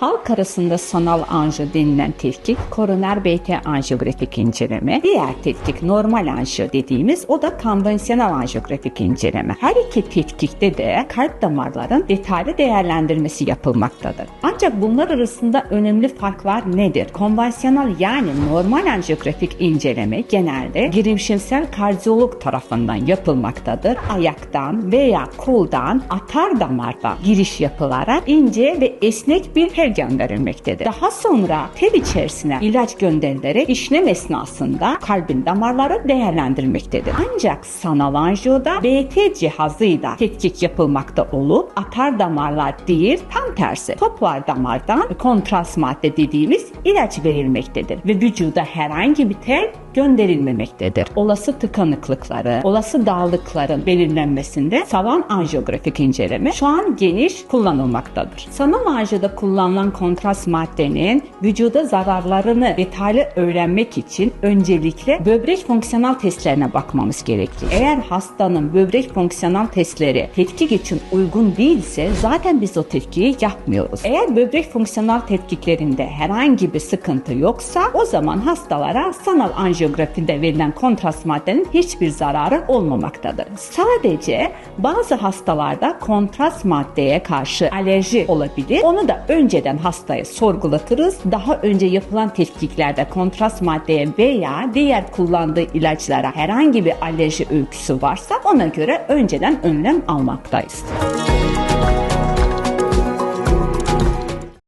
Halk arasında sanal anjiyo denilen tetkik koroner BT anjiyografik inceleme. Diğer tetkik normal anjiyo dediğimiz o da konvansiyonel anjiyografik inceleme. Her iki tetkikte de kalp damarların detaylı değerlendirmesi yapılmaktadır. Ancak bunlar arasında önemli farklar nedir? Konvansiyonel yani normal anjiyografik inceleme genelde girişimsel kardiyolog tarafından yapılmaktadır. Ayaktan veya koldan atar damardan giriş yapılarak ince ve esnek bir gönderilmektedir. Daha sonra tel içerisine ilaç gönderilerek işlem esnasında kalbin damarları değerlendirmektedir. Ancak sanal anjiyoda BT cihazıyla tetkik yapılmakta olup atar damarlar değil tam tersi toplar damardan kontrast madde dediğimiz ilaç verilmektedir ve vücuda herhangi bir tel gönderilmemektedir. Olası tıkanıklıkları, olası dağlıkların belirlenmesinde salan anjiyografik inceleme şu an geniş kullanılmaktadır. Sanal anjiyoda kullanılan kontrast maddenin vücuda zararlarını detaylı öğrenmek için öncelikle böbrek fonksiyonel testlerine bakmamız gerekir. Eğer hastanın böbrek fonksiyonel testleri tetkik için uygun değilse zaten biz o tetkiyi yapmıyoruz. Eğer böbrek fonksiyonel tetkiklerinde herhangi bir sıkıntı yoksa o zaman hastalara sanal anjiyografide verilen kontrast maddenin hiçbir zararı olmamaktadır. Sadece bazı hastalarda kontrast maddeye karşı alerji olabilir. Onu da önceden hastaya sorgulatırız. Daha önce yapılan tetkiklerde kontrast maddeye veya diğer kullandığı ilaçlara herhangi bir alerji öyküsü varsa ona göre önceden önlem almaktayız.